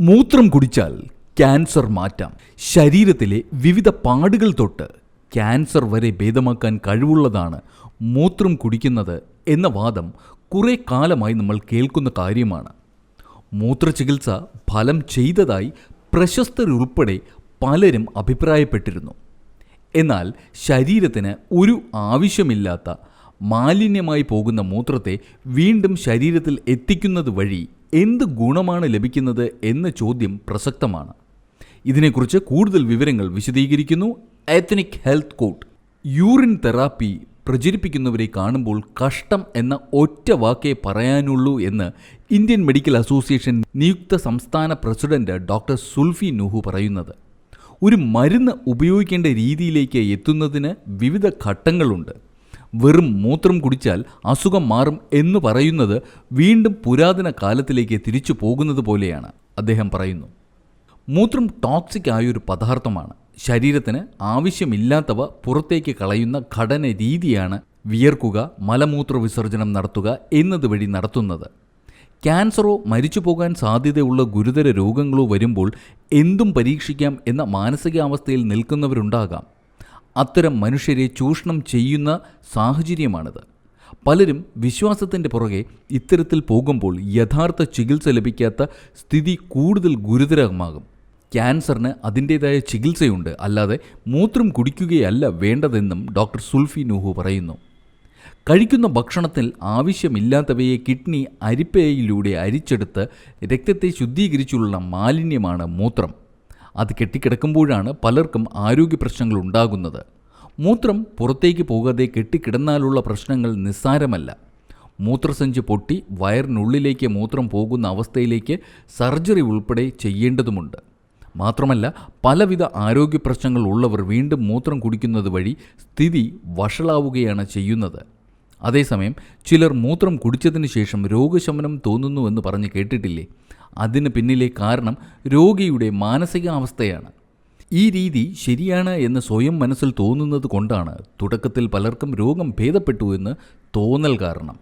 മൂത്രം കുടിച്ചാൽ ക്യാൻസർ മാറ്റാം. ശരീരത്തിലെ വിവിധ പാടുകൾ തൊട്ട് ക്യാൻസർ വരെ ഭേദമാക്കാൻ കഴിവുള്ളതാണ് മൂത്രം കുടിക്കുന്നത് എന്ന വാദം കുറേ കാലമായി നമ്മൾ കേൾക്കുന്ന കാര്യമാണ്. മൂത്രചികിത്സ ഫലം ചെയ്തതായി പ്രശസ്തരുൾപ്പെടെ പലരും അഭിപ്രായപ്പെട്ടിരുന്നു. എന്നാൽ ശരീരത്തിന് ഒരു ആവശ്യമില്ലാത്ത മാലിന്യമായി പോകുന്ന മൂത്രത്തെ വീണ്ടും ശരീരത്തിൽ എത്തിക്കുന്നത് വഴി എന്ത് ഗുണമാണ് ലഭിക്കുന്നത് എന്ന ചോദ്യം പ്രസക്തമാണ്. ഇതിനെക്കുറിച്ച് കൂടുതൽ വിവരങ്ങൾ വിശദീകരിക്കുന്നു ethnic health court urine therapy പ്രചരിപ്പിക്കുന്നവരെ കാണുമ്പോൾ കഷ്ടം എന്ന ഒറ്റ വാക്കേ പറയാനുള്ളൂ എന്ന് ഇന്ത്യൻ മെഡിക്കൽ അസോസിയേഷൻ നിയുക്ത സംസ്ഥാന പ്രസിഡന്റ് ഡോക്ടർ സുൽഫി നുഹു പറയുന്നത്. ഒരു മരുന്ന് ഉപയോഗിക്കേണ്ട രീതിയിലേക്ക് എത്തുന്നതിന് വിവിധ ഘട്ടങ്ങളുണ്ട്. വെറും മൂത്രം കുടിച്ചാൽ അസുഖം മാറും എന്ന് പറയുന്നത് വീണ്ടും പുരാതന കാലത്തിലേക്ക് തിരിച്ചു പോകുന്നത് പോലെയാണ് അദ്ദേഹം പറയുന്നു. മൂത്രം ടോക്സിക് ആയൊരു പദാർത്ഥമാണ്. ശരീരത്തിന് ആവശ്യമില്ലാത്തവ പുറത്തേക്ക് കളയുന്ന ഘടന രീതിയാണ് വിയർക്കുക മലമൂത്ര വിസർജനം നടത്തുക എന്നതുവഴി നടത്തുന്നത്. ക്യാൻസറോ മരിച്ചു പോകാൻ സാധ്യതയുള്ള ഗുരുതര രോഗങ്ങളോ വരുമ്പോൾ എന്തും പരീക്ഷിക്കാം എന്ന മാനസികാവസ്ഥയിൽ നിൽക്കുന്നവരുണ്ടാകാം. അത്തരം മനുഷ്യരെ ചൂഷണം ചെയ്യുന്ന സാഹചര്യമാണിത്. പലരും വിശ്വാസത്തിന്റെ പുറകെ ഇത്തരത്തിൽ പോകുമ്പോൾ യഥാർത്ഥ ചികിത്സ ലഭിക്കാത്ത സ്ഥിതി കൂടുതൽ ഗുരുതരമാകും. ക്യാൻസറിന് അതിന്റേതായ ചികിത്സയുണ്ട് അല്ലാതെ മൂത്രം കുടിക്കുകയല്ല വേണ്ടതെന്നും ഡോക്ടർ സുൽഫി നുഹു പറയുന്നു. കഴിക്കുന്ന ഭക്ഷണത്തിൽ ആവശ്യമില്ലാത്തവയെ കിഡ്നി അരിപ്പയിലൂടെ അരിച്ചെടുത്ത് രക്തത്തെ ശുദ്ധീകരിച്ചുള്ള മാലിന്യമാണ് മൂത്രം. അത് കെട്ടിക്കിടക്കുമ്പോഴാണ് പലർക്കും ആരോഗ്യ പ്രശ്നങ്ങൾ ഉണ്ടാകുന്നത്. മൂത്രം പുറത്തേക്ക് പോകാതെ കെട്ടിക്കിടന്നാലുള്ള പ്രശ്നങ്ങൾ നിസ്സാരമല്ല. മൂത്രസഞ്ചി പൊട്ടി വയറിനുള്ളിലേക്ക് മൂത്രം പോകുന്ന അവസ്ഥയിലേക്ക് സർജറി ഉൾപ്പെടെ ചെയ്യേണ്ടതുമുണ്ട്. മാത്രമല്ല പലവിധ ആരോഗ്യ പ്രശ്നങ്ങൾ ഉള്ളവർ വീണ്ടും മൂത്രം കുടിക്കുന്നത് വഴി സ്ഥിതി വഷളാവുകയാണ് ചെയ്യുന്നത്. അതേസമയം ചിലർ മൂത്രം കുടിച്ചതിന് ശേഷം രോഗശമനം തോന്നുന്നുവെന്ന് പറഞ്ഞ് കേട്ടിട്ടില്ലേ? അതിന് പിന്നിലെ കാരണം രോഗിയുടെ മാനസികാവസ്ഥയാണ്. ഈ രീതി ശരിയാണ് എന്ന് സ്വയം മനസ്സിൽ തോന്നുന്നത് കൊണ്ടാണ് തുടക്കത്തിൽ പലർക്കും രോഗം ഭേദപ്പെട്ടു എന്ന് തോന്നൽ കാരണം.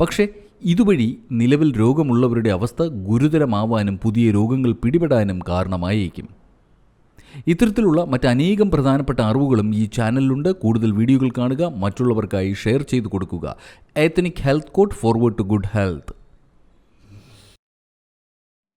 പക്ഷേ ഇതുവഴി നിലവിൽ രോഗമുള്ളവരുടെ അവസ്ഥ ഗുരുതരമാവാനും പുതിയ രോഗങ്ങൾ പിടിപെടാനും കാരണമായേക്കും. ഇത്തരത്തിലുള്ള മറ്റനേകം പ്രധാനപ്പെട്ട അറിവുകളും ഈ ചാനലിലുണ്ട്. കൂടുതൽ വീഡിയോകൾ കാണുക മറ്റുള്ളവർക്കായി ഷെയർ ചെയ്തു കൊടുക്കുക. Ethnic health code forward to good health